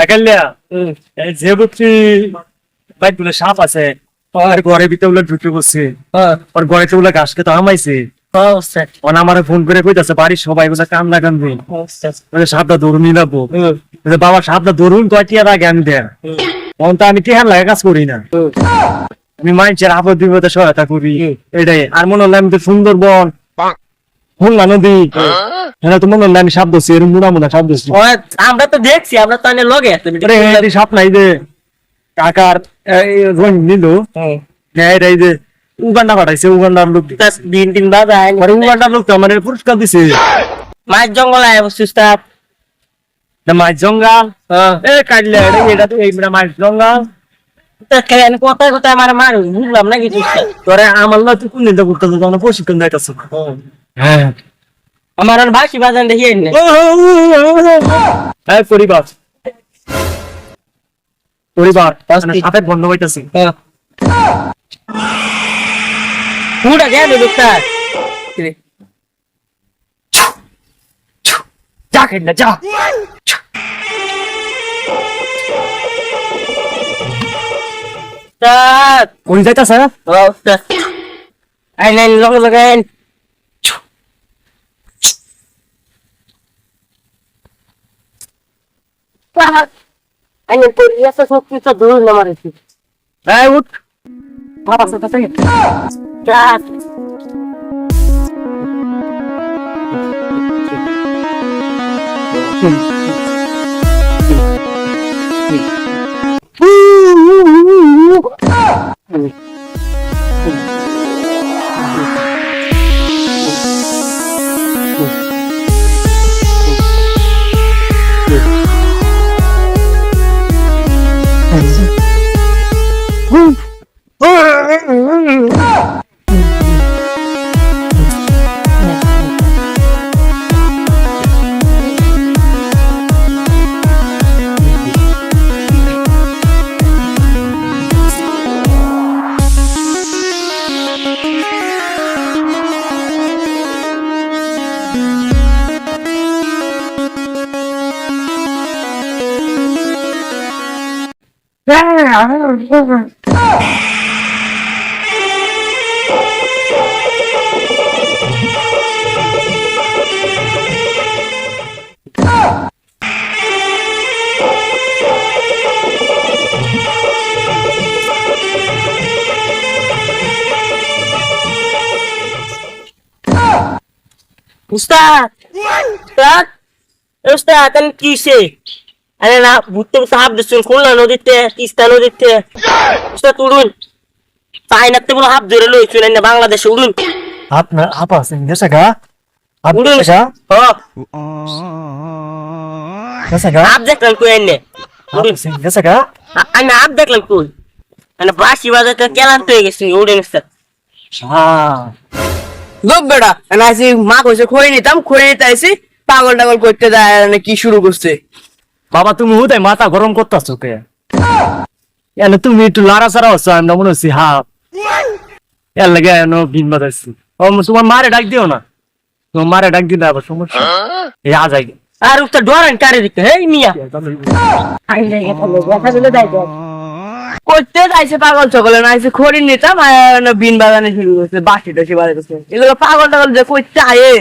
একালিয়া যে বুঝছি বাইকগুলো সাপ আছে। আর ঘরে ভিতরে বলে ঢুকে বসছে আর ঘরে তো বলে ঘাস খেতে আমাইছে অন আমারে ফোন করে কইতাছে বাড়ির সবাই বলে লাগানবে বলে সাপটা ধরুন নিলাবো বাবা সাপটা ধরুন কয়টিয়া আগে আমি দেন তো আমি টিহার লাগে কাজ করি না। আমি মানুষের আপদ বিপদে সহায়তা করি। এটাই। আর মনে হলো আমি তো সুন্দরবন। নদী। হ্যাঁ। তো মনে আমি সাপ এরকম মুনা মুনা সাপ ধরছি। আমরা তো দেখছি আমরা তো অনেক লগে আছি আরে এই সাপ নাই যে কাকার রং নিল। হ্যাঁ যে উগান্ডা পাঠাইছে উগান্ডার লোক দিন দিন আরে উগান্ডার লোক তো আমার পুরস্কার দিছে। মাছ জঙ্গল আয় না মাছ জঙ্গল? এ কাটলে এটা এটা তো এই মাছ জঙ্গল। কেন কথায় কথায় আমার মার বুঝলাম না কিছু। তোরে আমার না তুই কোন দিনটা করতেছ তখন প্রশিক্ষণ দিতেছ। হ্যাঁ। আমার আর ভাসি বাজান দেখি না হ্যাঁ পরিবার। পরিবার সাপের বন্ধ হইতাছে। পুরা গেল লোকটা যা খেলে যা। তা কোন যাইতাছে? আই নাই লগে লগে আমি পরিয়াসা শক্তি তো দূর না মারেছি এই উঠ। বাবা সাথে থেকে চার উস্তাদ উস্তাদ উস্তাদ আমি কিসে আরে না ভূতে সাহাব দিচ্ছেন খুলনা নদীতে তিস্তা নদীতে। উস্তাদ উড়ুন। চাইনাতে বলে হাফ ধরে লইছুন না বাংলাদেশে উড়ুন। আপনার আপা আছে গেছে গা। আপনি উড়ুন। গেছে হ। গা? হাফ দেখলাম কই এনে উড়ুন। গেছে গা? আমি হাফ দেখলাম কই? মানে বাসি বাজাতে কেলান্ত হয়ে গেছে উড়ুন উস্তাদ হ্যাঁ লোক বেড়া আমি আইসি মা কইছে খড়ি নিতাম খড়ি নিতে আইসি পাগল টাগল করতে দেয় কি শুরু করছে? বাবা তুমি হুদাই মাথা গরম করতেছো কে? এলে তুমি একটু লাড়া সারা হচ্ছো আমি মনে হচ্ছি হাফ এর লাগে এনো বিন বাজাইছি। ও তোমার মারে ডাক দিও না। তোমার মারে ডাক দিলে আবার সমস্যা। এই আজ আগে আর উস্তাদ ডরান কারে দিতে? হেই মিয়া। করতে যাইছে পাগল সকলে না খড়ি নিতাম আর বিন বাজানে শুরু করছে বাসি টাসি বাজাইতেছে। এগুলো পাগল টাগল যে করতে আয়ে।